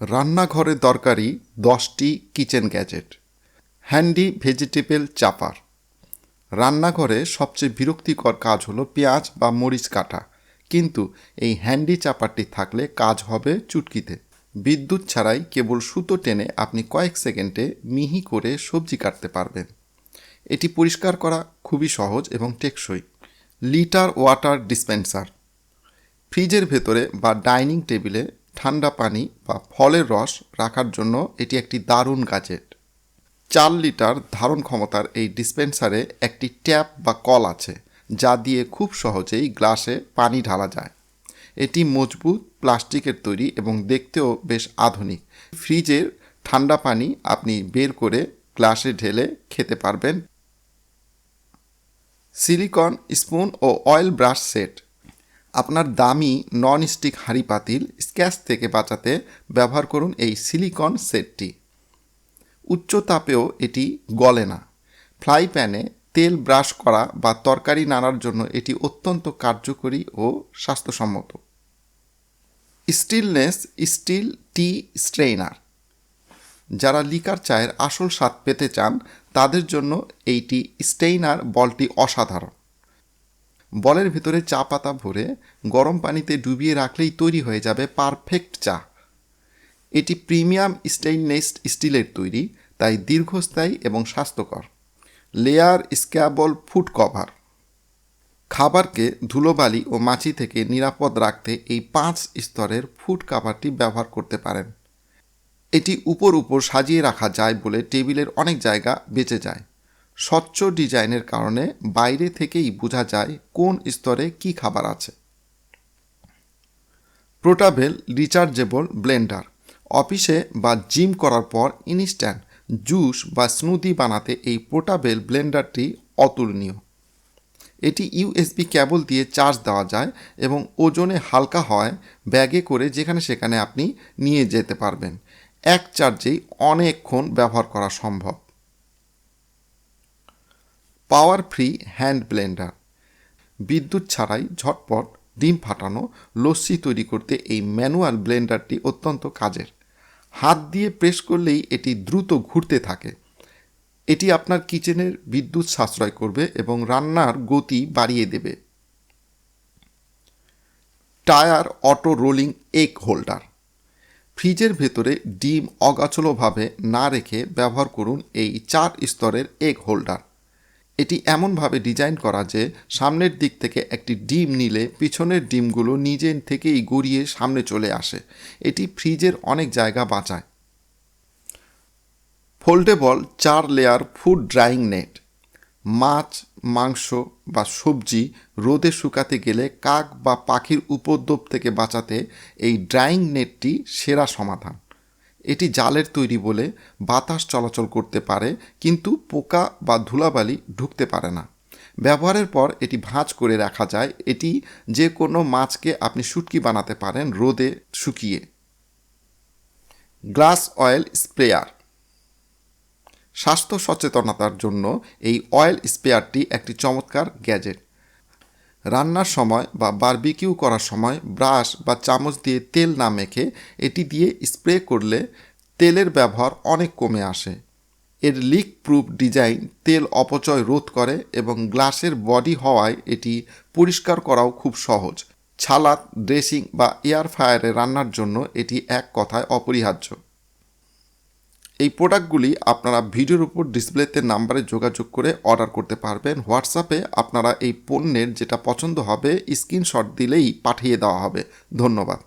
রান্নাঘরে দরকারি দশটি কিচেন গ্যাজেট, হ্যান্ডি ভেজিটেবল চাপার। রান্নাঘরে সবচেয়ে বিরক্তিকর কাজ হলো পেঁয়াজ বা মরিচ কাটা, কিন্তু এই হ্যান্ডি চাপারটি থাকলে কাজ হবে চুটকিতে। বিদ্যুৎ ছাড়াই কেবল সুতো টেনে আপনি কয়েক সেকেন্ডে মিহি করে সবজি কাটতে পারবেন। এটি পরিষ্কার করা খুবই সহজ এবং টেকসই। Litre water dispenser. ফ্রিজের ভেতরে বা ডাইনিং টেবিলে ঠান্ডা পানি বা ফলের রস রাখার জন্য এটি একটি দারুণ গাজেট চার লিটার ধারণ ক্ষমতার এই ডিসপেন্সারে একটি ট্যাপ বা কল আছে, যা দিয়ে খুব সহজেই গ্লাসে পানি ঢালা যায়। এটি মজবুত প্লাস্টিকের তৈরি এবং দেখতেও বেশ আধুনিক। ফ্রিজের ঠান্ডা পানি আপনি বের করে গ্লাসে ঢেলে খেতে পারবেন। সিলিকন, স্পুন ও অয়েল ব্রাশ সেট। আপনার দামি নন স্টিক হাঁড়ি পাতিল স্ক্যাচ থেকে বাঁচাতে ব্যবহার করুন এই সিলিকন সেটটি উচ্চ তাপেও এটি গলে না। ফ্রাই প্যানে তেল ব্রাশ করা বা তরকারি নাড়ার জন্য এটি অত্যন্ত কার্যকরী ও স্বাস্থ্যসম্মত। Stainless steel tea strainer. যারা লিকার চায়ের আসল স্বাদ পেতে চান, তাদের জন্য এইটি স্টেইনার বলটি অসাধারণ। বলের ভিতরে চা পাতা ভরে গরম পানিতে ডুবিয়ে রাখলেই তৈরি হয়ে যাবে পারফেক্ট চা। এটি প্রিমিয়াম স্টেইনলেস স্টিলের তৈরি, তাই দীর্ঘস্থায়ী এবং স্বাস্থ্যকর। Layer stackable food cover. খাবারকে ধুলোবালি ও মাছি থেকে নিরাপদ রাখতে এই পাঁচ স্তরের ফুড কাভারটি ব্যবহার করতে পারেন। এটি উপর উপর সাজিয়ে রাখা যায় বলে টেবিলের অনেক জায়গা বেঁচে যায়। স্বচ্ছ ডিজাইনের কারণে বাইরে থেকেই বোঝা যায় কোন স্তরে কি খাবার আছে। Portable rechargeable blender. অফিসে বা জিম করার পর ইনস্ট্যান্ট জুস বা স্মুদি বানাতে এই পোর্টাবেল ব্লেন্ডারটি অতুলনীয়। এটি ইউএসবি ক্যাবল দিয়ে চার্জ দেওয়া যায় এবং ওজনে হালকা হয় ব্যাগে করে যেখানে সেখানে আপনি নিয়ে যেতে পারবেন। এক চার্জেই অনেকক্ষণ ব্যবহার করা সম্ভব। Power free hand blender. বিদ্যুৎ ছাড়াই ঝটপট ডিম ফাটানো লস্যি তৈরি করতে এই ম্যানুয়াল ব্লেন্ডারটি অত্যন্ত কাজের। হাত দিয়ে প্রেস করলেই এটি দ্রুত ঘুরতে থাকে। এটি আপনার কিচেনের বিদ্যুৎ সাশ্রয় করবে এবং রান্নার গতি বাড়িয়ে দেবে। Tier auto rolling egg holder. ফ্রিজের ভেতরে ডিম অগাছলোভাবে না রেখে ব্যবহার করুন এই চার স্তরের এগ হোল্ডার। এটি এমনভাবে ডিজাইন করা যে সামনের দিক থেকে একটি ডিম নিলে পিছনের ডিমগুলো নিজে থেকেই গড়িয়ে সামনে চলে আসে। এটি ফ্রিজের অনেক জায়গা বাঁচায়। ফোল্ডেবল চার লেয়ার ফুড ড্রাইং নেট। মাছ, মাংস বা সবজি রোদে শুকাতে গেলে কাক বা পাখির উপদ্রব থেকে বাঁচাতে এই ড্রাইং নেটটি সেরা সমাধান। এটি জালের তৈরি বলে বাতাস চলাচল করতে পারে, কিন্তু পোকা বা ধুলাবালি ঢুকতে পারে না। ব্যবহারের পর এটি ভাঁজ করে রাখা যায়। এটি যে কোনো মাছকে আপনি শুটকি বানাতে পারেন রোদে শুকিয়ে। Glass oil sprayer. স্বাস্থ্য সচেতনতার জন্য এই অয়েল স্প্রেয়ারটি একটি চমৎকার গ্যাজেট। রান্নার সময় বা বারবিকিউ করার সময় ব্রাশ বা চামচ দিয়ে তেল না মেখে এটি দিয়ে স্প্রে করলে তেলের ব্যবহার অনেক কমে আসে। এর লিক প্রুফ ডিজাইন তেল অপচয় রোধ করে এবং গ্লাসের বডি হওয়ায় এটি পরিষ্কার করাও খুব সহজ। ছালাদ ড্রেসিং বা এয়ার ফায়ারে রান্নার জন্য এটি এক কথায় অপরিহার্য। এই প্রোডাক্টগুলি আপনারা ভিডিওর উপর ডিসপ্লেতে নাম্বারে যোগাযোগ করে অর্ডার করতে পারবেন। হোয়াটসঅ্যাপে আপনারা এই পণ্যের যেটা পছন্দ হবে, স্ক্রিনশট দিলেই পাঠিয়ে দেওয়া হবে। ধন্যবাদ।